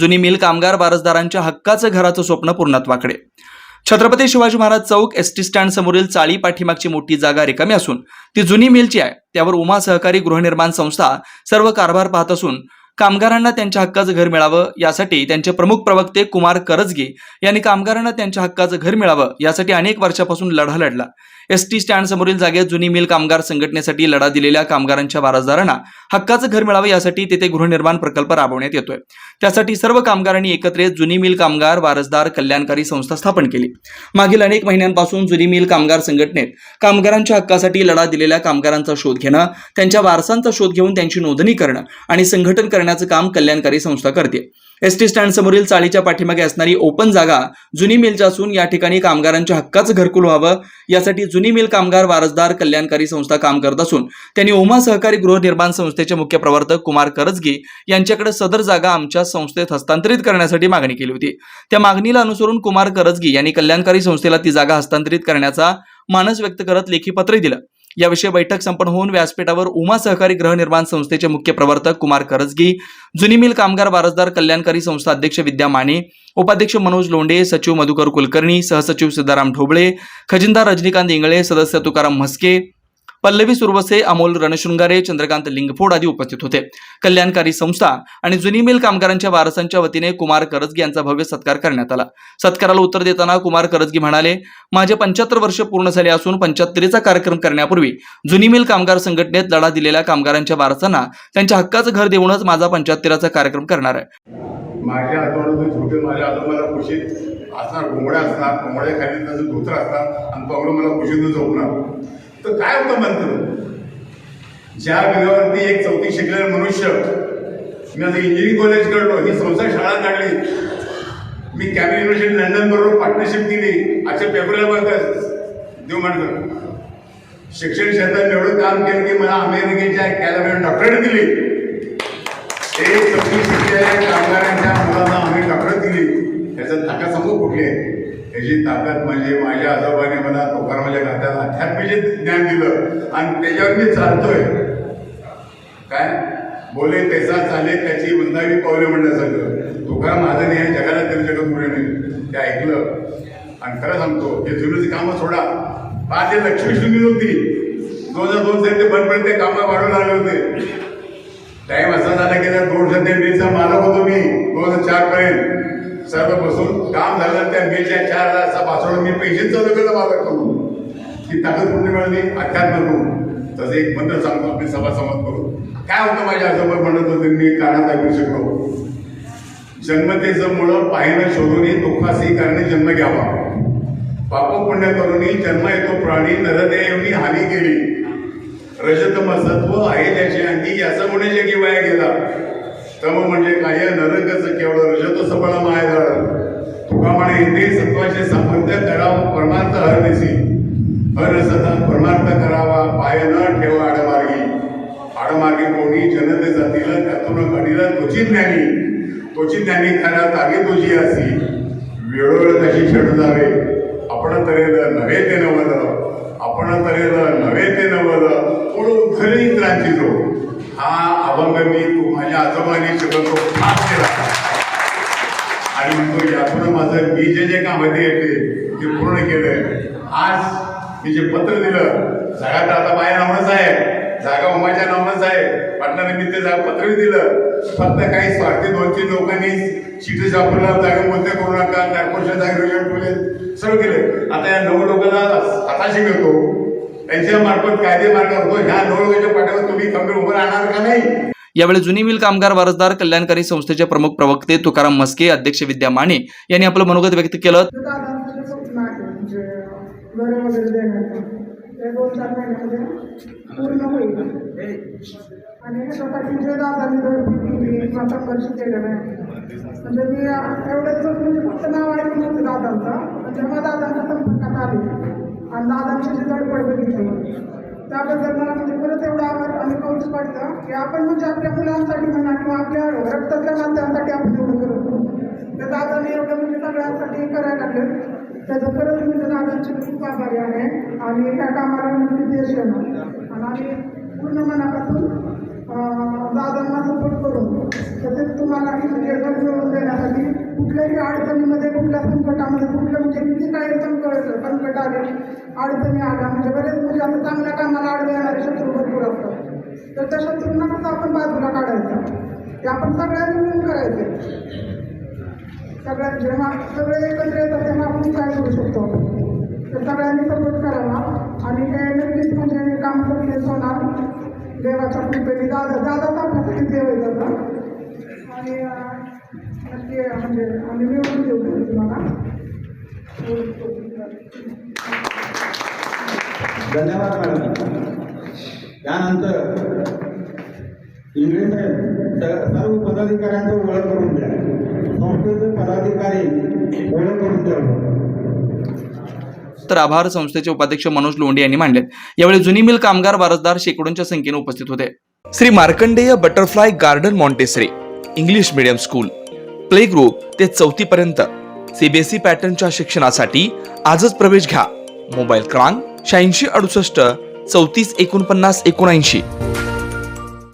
जुनी मिल कामगार वारसदारांच्या हक्काचं घराचं स्वप्न पूर्णत्वाकडे Chhatrapati Shivaji Maharaj chowk S T stand समोरील चाळी पाठीमागची मोठी जागा रिकामी असून ती जुनी मिलची आहे. त्यावर उमा सहकारी गृहनिर्माण संस्था सर्व कारभार पाहत असून कामगारांना त्यांच्या हक्काचं घर मिळावं यासाठी त्यांचे प्रमुख प्रवक्ते कुमार करजगे यांनी कामगारांना त्यांच्या हक्काचं घर मिळावं यासाठी अनेक वर्षापासून लढा लढला. एस टी स्टँडसमोरील जागेत जुनी मिल कामगार संघटनेसाठी लढा दिलेल्या कामगारांच्या वारसदारांना हक्काचं घर मिळावं यासाठी तेथे गृहनिर्माण प्रकल्प राबवण्यात येतोय. त्यासाठी सर्व कामगारांनी एकत्र येत जुनी मिल कामगार वारसदार कल्याणकारी संस्था स्थापन केली. मागील अनेक महिन्यांपासून जुनी मिल कामगार संघटनेत कामगारांच्या हक्कासाठी लढा दिलेल्या कामगारांचा शोध घेणं त्यांच्या वारसांचा शोध घेऊन त्यांची नोंदणी करणं आणि संघटन करणं करण्याचं काम कल्याणकारी संस्था करते. एस टी स्टँड समोरील चाळीच्या पाठीमागे असणारी ओपन जागा जुनी मिलच्या असून या ठिकाणी कामगारांच्या हक्काचं घरकुल व्हावं यासाठी जुनी मिल कामगार वारसदार कल्याणकारी संस्था काम करत असून त्यांनी ओमा सहकारी गृहनिर्माण संस्थेचे मुख्य प्रवर्तक कुमार करजगे यांच्याकडे सदर जागा आमच्या संस्थेत हस्तांतरित करण्यासाठी मागणी केली होती. त्या मागणीला अनुसरून कुमार करजगी यांनी कल्याणकारी संस्थेला ती जागा हस्तांतरित करण्याचा मानस व्यक्त करत लेखी पत्र दिलं. याविषयी बैठक संपन्न होऊन व्यासपीठावर उमा सहकारी गृहनिर्माण संस्थेचे मुख्य प्रवर्तक कुमार करजगी जुनी मिल कामगार वारसदार कल्याणकारी संस्था अध्यक्ष विद्या माने उपाध्यक्ष मनोज लोंढे सचिव मधुकर कुलकर्णी सहसचिव सिद्धाराम ढोबळे खजिनदार रजनीकांत इंगळे सदस्य तुकाराम म्हस्के पल्लवी सुरवसे अमोल रणशृंगारे चंद्रकांत लिंगफोड आदी उपस्थित होते. कल्याणकारी संस्था आणि जुनी मिल कामगारांच्या वारसांच्या वतीने कुमार करजगी यांचा भव्य सत्कार करण्यात आला. सत्काराला उत्तर देताना कुमार करजगी म्हणाले माझे पंच्याहत्तर वर्ष पूर्ण झाले असून पंच्याहत्तरीचा कार्यक्रम करण्यापूर्वी जुनी मिल कामगार संघटनेत लढा दिलेल्या कामगारांच्या वारसांना त्यांच्या हक्काचं घर देऊनच माझा पंच्याहत्तराचा कार्यक्रम करणार आहे. माझ्या हातावर छोटे माझ्या आजोबाला कुशीत असणार घोंगड्या असणार घोंगड्या खाली त्याचं धोत्र असणार आणि पावलं मला कुशीतून झोपणार. तर काय होतं म्हणतं ज्या वेगावरती एक चौथी शिकलेलं मनुष्य मी आता इंजिनिअरिंग कॉलेज करतो ही संस्था शाळा काढली. मी कॅबिन युनिव्हर्सिटी लंडन बरोबर पार्टनरशिप केली. आजच्या पेपरला बघत देव म्हणतो शिक्षण क्षेत्रात एवढं काम केलं की मला अमेरिकेच्या कॅलेबियन डॉक्टरेट दिली. एक चौथी शिकलेल्या कामगारांच्या मुलांना आम्ही डॉक्टर दिली त्याचं ताकद सांगू कुठली आहे त्याची ताकद म्हणजे माझ्या आजोबाने मला तुकारामाच्या घाटात अध्यात्मीचे ज्ञान दिलं. आणि त्याच्यावर मी चालतोय. काय? बोले तैसा चाले त्याची वंदावी पावले म्हणण्यासारखं तुकाराम माझं नाही आहे, जगाला तरी जगत पुढे नाही? ते ऐकलं. आणि खरं सांगतो हे जुनूची कामं सोडा. पाच लक्ष्मी शून्य होती. दोन हजार दोन साली ते बनपर्यंत ते कामं वाढवून लागले होते. टाईम असा झाला की दोन सध्या मेचा मालक होतो मी दोन हजार चार पर्यंत. सर्व बसून काम झालं त्या मेच्या चार हजार पासवर्ड मी पैसे चालू केलं मालक करून. ती ताकद कुठे मिळाली अध्यात्म करून तसं एक मंत्र सांगतो आपली सभा समज करू. काय होतं माझ्या आजोबा म्हणत होते मी कानात ऐकू शकलो. जन्मतेचं मुळं पाहिणं शोधून दुःखासी कारणे जन्म घ्यावा. पाप पुण्य करूनही जन्म येतो प्राणी नरदेवनी हानी केली. रजतम सत्व आहे त्याची अंगी याचा गुणे जगी वाया गेला. तम म्हणजे काय? नरकच केवळ रजत सबळ माया झालं तुका म्हणे ते सत्वाचे सामर्थ्य करावं परमार्थ हरदेसी कोणी जनते जातील त्यातून घडीला त्वचित ज्ञानी त्वचित ज्ञानी खरा तागे तुझी असी वेळोवेळ कशी छेड जावे. आपण तरेल नव्हे ते नवद आपण तरेल नव्हे ते नवद कोण उद्धरी क्रांती जो हा अभंग मी तू माझ्या आजोबांनी शिकवतो. खास केला आणि म्हणतो यातून माझं मी जे जे काम होते ते पूर्ण केलं. आज मी जे पत्र दिलं सगळ्यात आता माझ्या नावानंच आहे. जागा उमाच्या नावानंच आहे पाटणानिमित्त जागा पत्र दिलं. फक्त काही स्वार्थी दोन तीन लोकांनी शिटी वापरला जागा मोठे करू नका कॉर्पोरेशन जागा ठेवले सर्व केलं. आता या नऊ लोकांना हाताशी घेतो त्यांच्या मार्फत कायदे मार्ग होतो. ह्या नऊ लोकांच्या पाठीवर तुम्ही खंबीर उभं राहणार का नाही? यावेळी जुनी मिल कामगार वारसदार कल्याणकारी संस्थेचे प्रमुख प्रवक्ते तुकाराम मस्के अध्यक्ष विद्या माने यांनी आपलं मनोगत व्यक्त केलं. ते म्हणजे वगैरे पूर्ण होईल आणि ह्याच्यासाठी जे दादांनी धडपड संघर्ष केलेला आहे म्हणजे मी एवढं म्हणजे फक्त नाव ऐकलं होतं दादांचं पण जेव्हा दादांच्या संपर्कात आले आणि दादांची जी धडपड बघितली त्याबद्दल मला म्हणजे परत एवढं आभार आणि कौतुक वाटतं की आपण म्हणजे आपल्या मुलांसाठी म्हणा किंवा आपल्या रक्तातल्या नात्यांसाठी आपण एवढं करतो त्या दादाने एवढं म्हणजे सगळ्यांसाठी करायला लागले त्याचं खरंच म्हणजे दादांची खूप आभारी आहे आणि त्या कामाला म्हणजे देश येणार आणि आम्ही पूर्ण मनापासून दादांना सपोर्ट करून तसेच तुम्हाला हे घर मिळवून देण्यासाठी कुठल्याही अडचणीमध्ये कुठल्या संकटामध्ये कुठलं म्हणजे किती काही संकट संकट आले अडचणी आल्या म्हणजे बरेच म्हणजे आता चांगल्या कामाला आडवे येणारे शत्रू भरपूर असतात. तर त्या शत्रूंना कसं आपण बाजूला काढायचं? ते आपण सगळ्यांनी मिळून करायचे. सगळ्यात जेव्हा सगळे एकत्र येतात तेव्हा आपण काय करू शकतो. तर सगळ्यांनी सपोर्ट करावा. आणि हे नक्कीच म्हणजे काम सक्सेस होणार. देवाच्या कृपेने दादा दादाच आपल्यासाठी देव आहे त्याचा आणि नक्की म्हणजे आम्ही मिळून देऊ तुम्हाला. धन्यवाद मॅडम. त्यानंतर इंगळे सर्व पदाधिकाऱ्यांचं ओळख करून द्या. संस्थेचे पदाधिकारी ओळख करून द्या. तर आभार संस्थेचे उपाध्यक्ष मनोज लोंढे यांनी मांडले यावेळी जुनी मिल कामगार वारसदार शेकडोंच्या संख्येने उपस्थित होते. Shri Markandey butterfly garden Montessori English medium school play group ते चौथी पर्यंत. सीबीएसई पॅटर्नच्या शिक्षणासाठी आजच प्रवेश घ्या. मोबाईल क्रमांक शहाऐंशी अडुसष्ट चौतीस एकोणपन्नास एकोणऐंशी.